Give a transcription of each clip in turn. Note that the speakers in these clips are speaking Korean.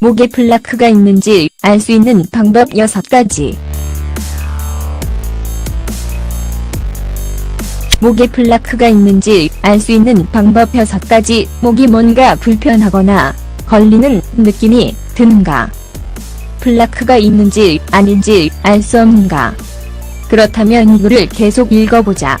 목에 플라크가 있는지 알 수 있는 방법 6가지. 목에 플라크가 있는지 알 수 있는 방법 6가지. 목이 뭔가 불편하거나 걸리는 느낌이 드는가? 플라크가 있는지 아닌지 알 수 없는가? 그렇다면 이거를 계속 읽어보자.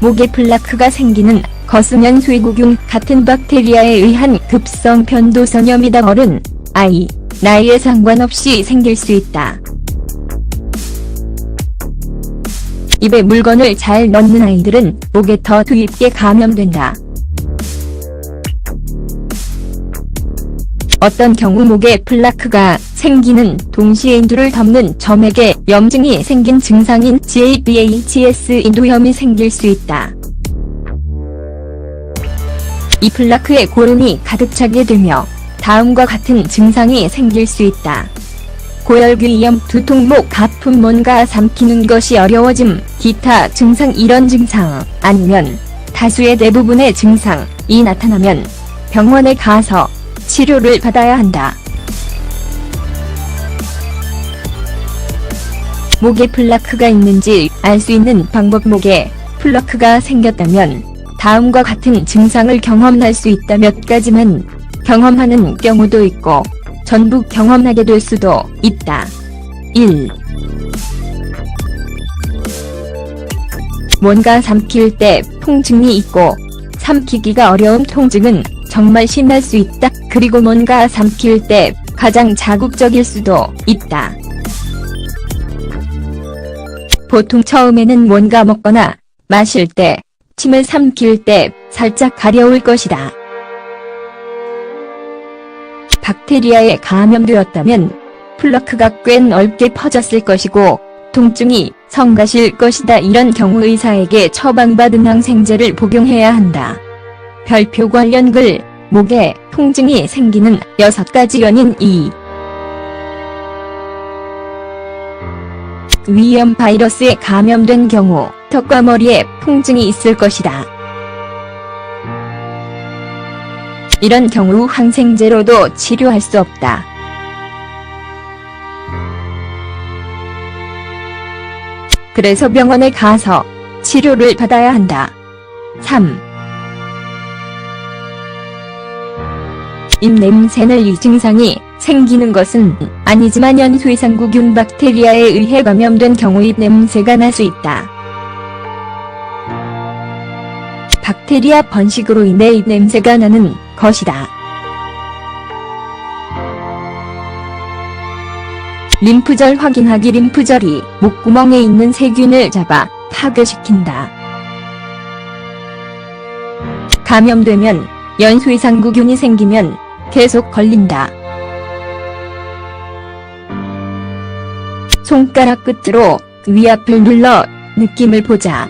목에 플라크가 생기는 거스면 쇠구균 같은 박테리아에 의한 급성 변도선염이다 어른, 아이, 나이에 상관없이 생길 수 있다. 입에 물건을 잘 넣는 아이들은 목에 더 두입게 감염된다. 어떤 경우 목에 플라크가 생기는 동시에 인두를 덮는 점에게 염증이 생긴 증상인 GABHS 인두염이 생길 수 있다. 이 플라크에 고름이 가득 차게 되며 다음과 같은 증상이 생길 수 있다. 고열귀염, 두통, 목, 아픔, 뭔가 삼키는 것이 어려워짐, 기타 증상 이런 증상 아니면 다수의 대부분의 증상이 나타나면 병원에 가서 치료를 받아야 한다. 목에 플라크가 있는지 알 수 있는 방법 목에 플라크가 생겼다면 다음과 같은 증상을 경험할 수 있다 몇 가지만 경험하는 경우도 있고 전부 경험하게 될 수도 있다. 1. 뭔가 삼킬 때 통증이 있고 삼키기가 어려운 통증은 정말 심할 수 있다. 그리고 뭔가 삼킬 때 가장 자극적일 수도 있다. 보통 처음에는 뭔가 먹거나 마실 때 침을 삼킬 때 살짝 가려울 것이다. 박테리아에 감염되었다면 플러크가 꽤 넓게 퍼졌을 것이고 통증이 성가실 것이다. 이런 경우 의사에게 처방받은 항생제를 복용해야 한다. 별표 관련 글, 목에 통증이 생기는 6가지 연인 2. 위염 바이러스에 감염된 경우 턱과 머리에 통증이 있을 것이다. 이런 경우 항생제로도 치료할 수 없다. 그래서 병원에 가서 치료를 받아야 한다. 3. 입냄새는 이 증상이 생기는 것은 아니지만 연쇄상구균 박테리아에 의해 감염된 경우 입냄새가 날 수 있다. 박테리아 번식으로 인해 입냄새가 나는 것이다. 림프절 확인하기 림프절이 목구멍에 있는 세균을 잡아 파괴시킨다. 감염되면 연쇄상구균이 생기면 계속 걸린다. 손가락 끝으로 위앞을 눌러 느낌을 보자.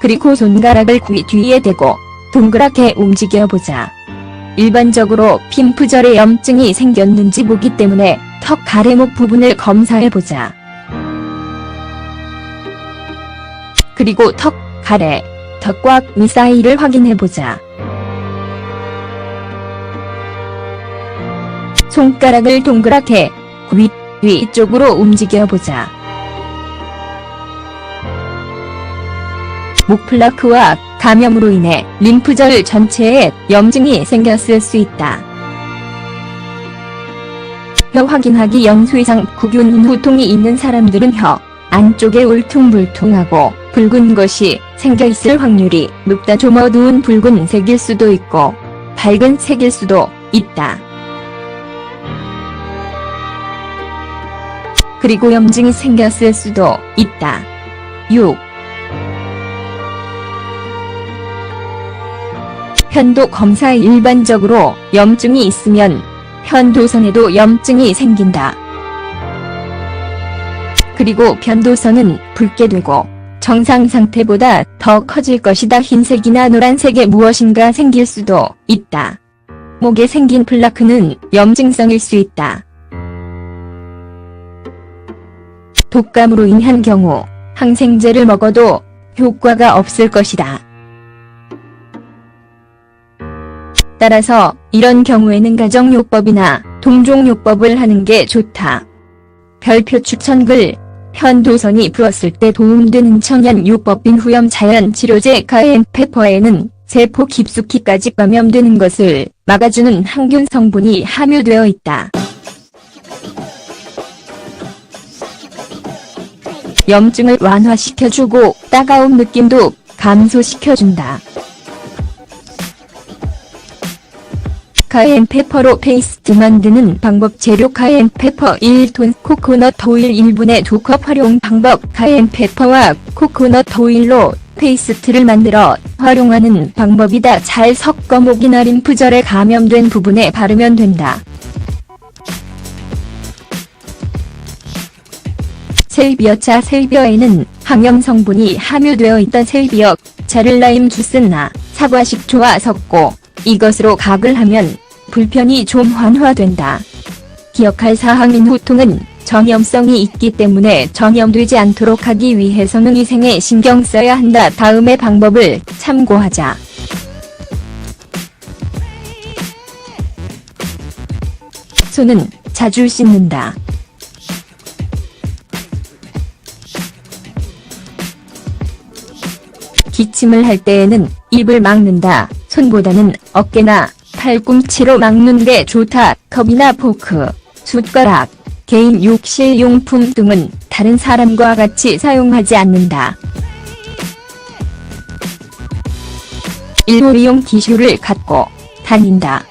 그리고 손가락을 귀 뒤에 대고 동그랗게 움직여 보자. 일반적으로 핀프절에 염증이 생겼는지 보기 때문에 턱 가래목 부분을 검사해 보자. 그리고 턱, 가래, 턱과 위 사이를 확인해 보자. 손가락을 동그랗게 위, 위 쪽으로 움직여 보자. 목플라크와 감염으로 인해 림프절 전체에 염증이 생겼을 수 있다. 혀 확인하기 연쇄상 구균 후통이 있는 사람들은 혀 안쪽에 울퉁불퉁하고 붉은 것이 생겨 있을 확률이 높다. 좀 어두운 붉은색일 수도 있고 밝은 색일 수도 있다. 그리고 염증이 생겼을 수도 있다. 6. 편도 검사에 일반적으로 염증이 있으면 편도선에도 염증이 생긴다. 그리고 편도선은 붉게 되고 정상 상태보다 더 커질 것이다. 흰색이나 노란색에 무엇인가 생길 수도 있다. 목에 생긴 플라크는 염증성일 수 있다. 독감으로 인한 경우 항생제를 먹어도 효과가 없을 것이다. 따라서 이런 경우에는 가정요법이나 동종요법을 하는 게 좋다. 별표 추천글 편도선이 부었을 때 도움되는 천연 요법인 후염 자연 치료제 카엔페퍼에는 세포 깊숙이까지 감염되는 것을 막아주는 항균 성분이 함유되어 있다. 염증을 완화시켜주고 따가운 느낌도 감소시켜준다. 카엔페퍼로 페이스트 만드는 방법 재료 카엔페퍼 1톤 코코넛 오일 1분의 2컵 활용 방법 카엔페퍼와 코코넛 오일로 페이스트를 만들어 활용하는 방법이다. 잘 섞어 목이나 림프절에 감염된 부분에 바르면 된다. 셀비어 차 셀비어에는 항염 성분이 함유되어 있던 셀비어, 차를 라임 주스나 사과 식초와 섞고 이것으로 각을 하면 불편이 좀 완화된다. 기억할 사항인 호통은 전염성이 있기 때문에 전염되지 않도록 하기 위해서는 위생에 신경 써야 한다. 다음의 방법을 참고하자. 손은 자주 씻는다. 기침을 할 때에는 입을 막는다. 손보다는 어깨나 팔꿈치로 막는 게 좋다. 컵이나 포크, 숟가락, 개인 욕실 용품 등은 다른 사람과 같이 사용하지 않는다. 일회용 티슈를 갖고 다닌다.